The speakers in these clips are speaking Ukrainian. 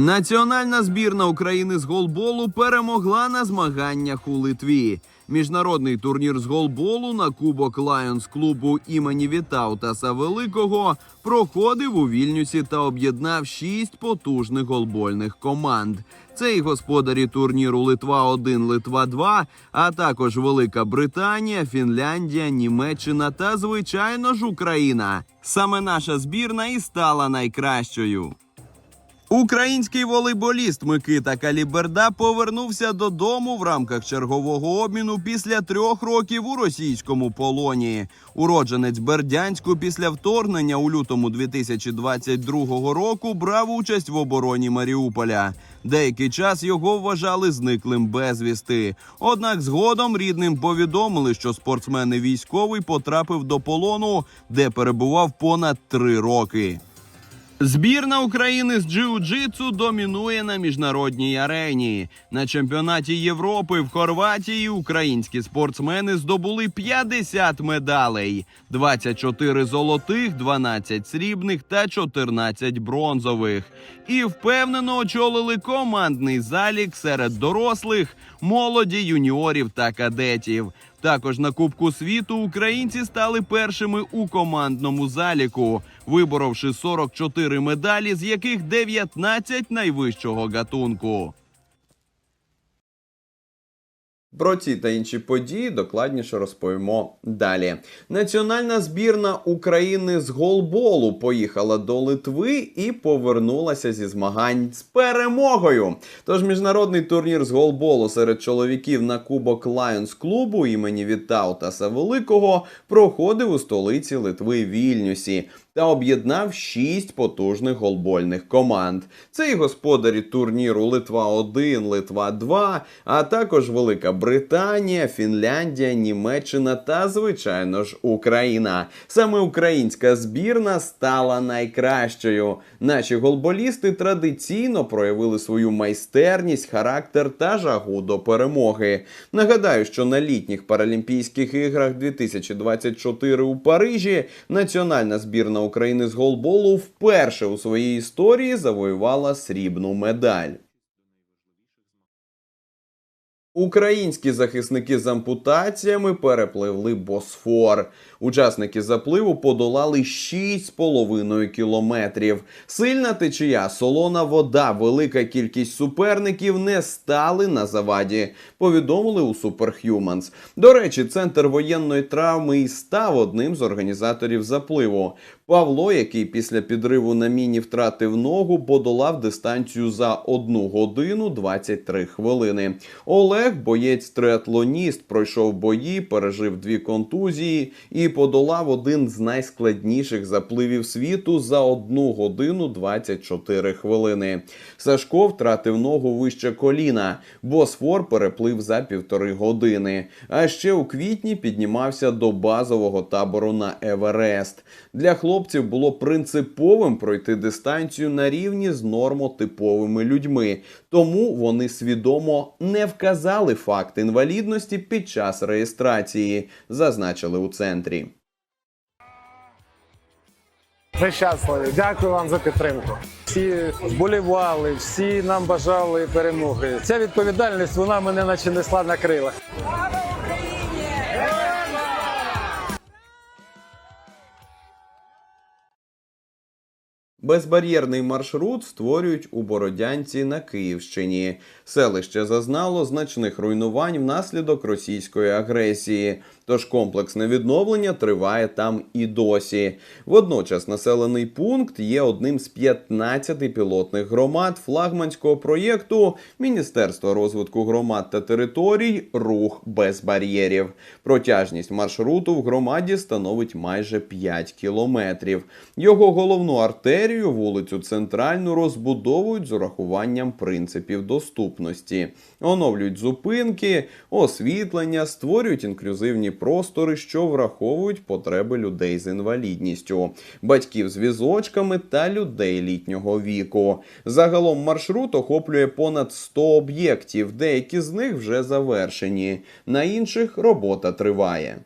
Національна збірна України з голболу перемогла на змаганнях у Литві. Міжнародний турнір з голболу на Кубок Лайонс клубу імені Вітаутаса Великого проходив у Вільнюсі та об'єднав шість потужних голбольних команд. Це і господарі турніру Литва 1 Литва 2 а також Велика Британія, Фінляндія, Німеччина та, звичайно ж, Україна. Саме наша збірна і стала найкращою. Український волейболіст Микита Каліберда повернувся додому в рамках чергового обміну після трьох років у російському полоні. Уродженець Бердянську після вторгнення у лютому 2022 року брав участь в обороні Маріуполя. Деякий час його вважали зниклим безвісти. Однак згодом рідним повідомили, що спортсмен і військовий потрапив до полону, де перебував понад три роки. Збірна України з джиу-джитсу домінує на міжнародній арені. На чемпіонаті Європи в Хорватії українські спортсмени здобули 50 медалей: 24 золотих, 12 срібних та 14 бронзових. І впевнено очолили командний залік серед дорослих, молоді, юніорів та кадетів. Також на Кубку світу українці стали першими у командному заліку, виборовши 44 медалі, з яких 19 найвищого гатунку. Про ці та інші події докладніше розповімо далі. Національна збірна України з голболу поїхала до Литви і повернулася зі змагань з перемогою. Тож міжнародний турнір з голболу серед чоловіків на Кубок Лайонс клубу імені Вітаутаса Великого проходив у столиці Литви Вільнюсі. Та об'єднав шість потужних голбольних команд. Це і господарі турніру Литва 1 Литва 2 а також Велика Британія, Фінляндія, Німеччина та, звичайно ж, Україна. Саме українська збірна стала найкращою. Наші голболісти традиційно проявили свою майстерність, характер та жагу до перемоги. Нагадаю, що на літніх Паралімпійських іграх 2024 у Парижі національна збірна України з голболу вперше у своїй історії завоювала срібну медаль. Українські захисники з ампутаціями перепливли Босфор. Учасники запливу подолали 6,5 кілометрів. Сильна течія, солона вода, велика кількість суперників не стали на заваді. Повідомили у Superhumans. До речі, центр воєнної травми і став одним з організаторів запливу. Павло, який після підриву на міні втратив ногу, подолав дистанцію за 1 годину 23 хвилини. Олег, боєць триатлоніст, пройшов бої, пережив дві контузії і подолав один з найскладніших запливів світу за 1 годину 24 хвилини. Сашко втратив ногу вище коліна. Босфор переплив за півтори години. А ще у квітні піднімався до базового табору на Еверест. Для хлопців було принциповим пройти дистанцію на рівні з нормотиповими людьми, тому вони свідомо не вказали факт інвалідності під час реєстрації, зазначили у центрі. Ми щасливі. Дякую вам за підтримку. Всі вболівали, всі нам бажали перемоги. Ця відповідальність вона мене наче несла на крилах. Безбар'єрний маршрут створюють у Бородянці на Київщині. Селище зазнало значних руйнувань внаслідок російської агресії. Тож комплексне відновлення триває там і досі. Водночас населений пункт є одним з 15 пілотних громад флагманського проєкту Міністерства розвитку громад та територій Рух без бар'єрів. Протяжність маршруту в громаді становить майже 5 кілометрів. Його головну артерію, вулицю Центральну, розбудовують з урахуванням принципів доступності, оновлюють зупинки, освітлення, створюють інклюзивні простори, що враховують потреби людей з інвалідністю, батьків з візочками та людей літнього віку. Загалом маршрут охоплює понад 100 об'єктів, деякі з них вже завершені. На інших робота триває.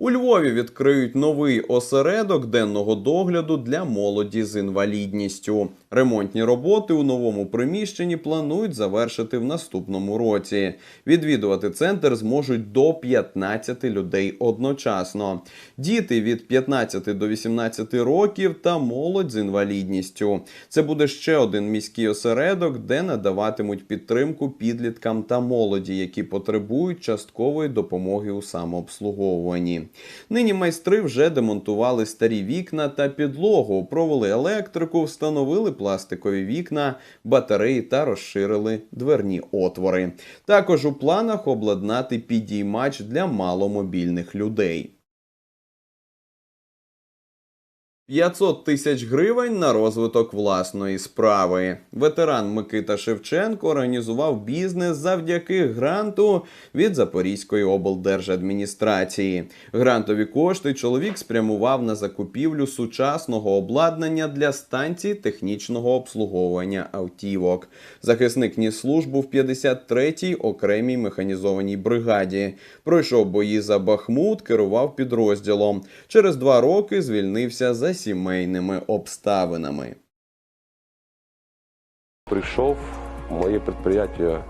У Львові відкриють новий осередок денного догляду для молоді з інвалідністю. Ремонтні роботи у новому приміщенні планують завершити в наступному році. Відвідувати центр зможуть до 15 людей одночасно. Діти від 15 до 18 років та молодь з інвалідністю. Це буде ще один міський осередок, де надаватимуть підтримку підліткам та молоді, які потребують часткової допомоги у самообслуговуванні. Нині майстри вже демонтували старі вікна та підлогу, провели електрику, встановили пластикові вікна, батареї та розширили дверні отвори. Також у планах обладнати підіймач для маломобільних людей. 500 тисяч гривень на розвиток власної справи. Ветеран Микита Шевченко організував бізнес завдяки гранту від Запорізької облдержадміністрації. Грантові кошти чоловік спрямував на закупівлю сучасного обладнання для станції технічного обслуговування автівок. Захисник ніс службу в 53-й окремій механізованій бригаді. Пройшов бої за Бахмут, керував підрозділом. Через два роки звільнився за сімейними обставинами. Прийшов, моє підприємство е,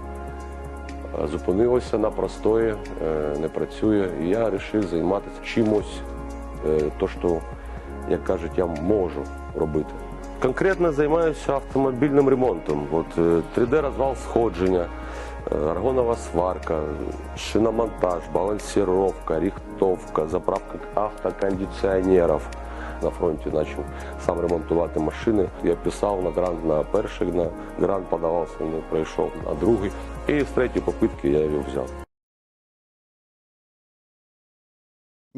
зупинилося на простої, е, не працює. І я вирішив займатися чимось, е, то, що, як кажуть, я можу робити. Конкретно займаюся автомобільним ремонтом. От 3D-розвал сходження, аргонова сварка, шиномонтаж, балансировка, рихтовка, заправка автокондиціонерів. На фронті почав сам ремонтувати машини. Я писав на грант на перший на грант подавався, не пройшов, на другий. І з третьої попитки я його взяв.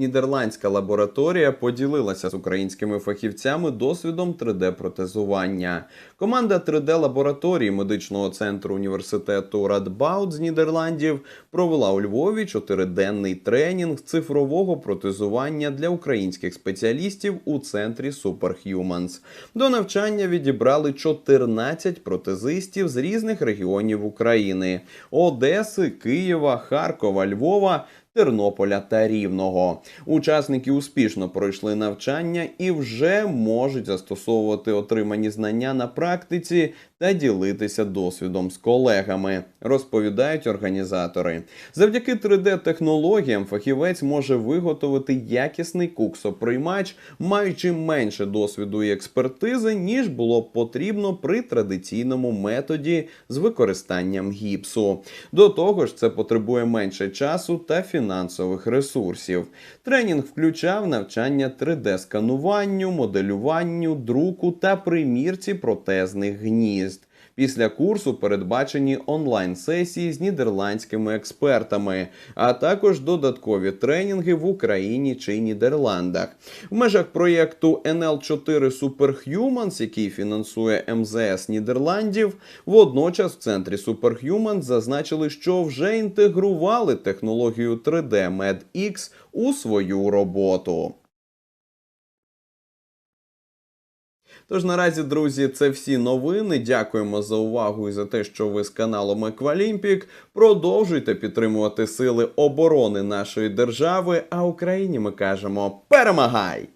Нідерландська лабораторія поділилася з українськими фахівцями досвідом 3D-протезування. Команда 3D-лабораторії медичного центру університету Радбаут з Нідерландів провела у Львові чотириденний тренінг цифрового протезування для українських спеціалістів у центрі Superhumans. До навчання відібрали 14 протезистів з різних регіонів України: Одеси, Києва, Харкова, Львова. Тернополя та Рівного. Учасники успішно пройшли навчання і вже можуть застосовувати отримані знання на практиці та ділитися досвідом з колегами, розповідають організатори. Завдяки 3D-технологіям фахівець може виготовити якісний куксоприймач, маючи менше досвіду і експертизи, ніж було б потрібно при традиційному методі з використанням гіпсу. До того ж, це потребує менше часу та фінансових ресурсів. Тренінг включав навчання 3D-скануванню, моделюванню, друку та примірці протезних гнізд. Після курсу передбачені онлайн-сесії з нідерландськими експертами, а також додаткові тренінги в Україні чи Нідерландах. В межах проєкту NL4 Superhumans, який фінансує МЗС Нідерландів, водночас в центрі Superhumans зазначили, що вже інтегрували технологію 3D MedX у свою роботу. Тож наразі, друзі, це всі новини. Дякуємо за увагу і за те, що ви з каналом Еквалімпік. Продовжуйте підтримувати сили оборони нашої держави. А Україні ми кажемо перемагай!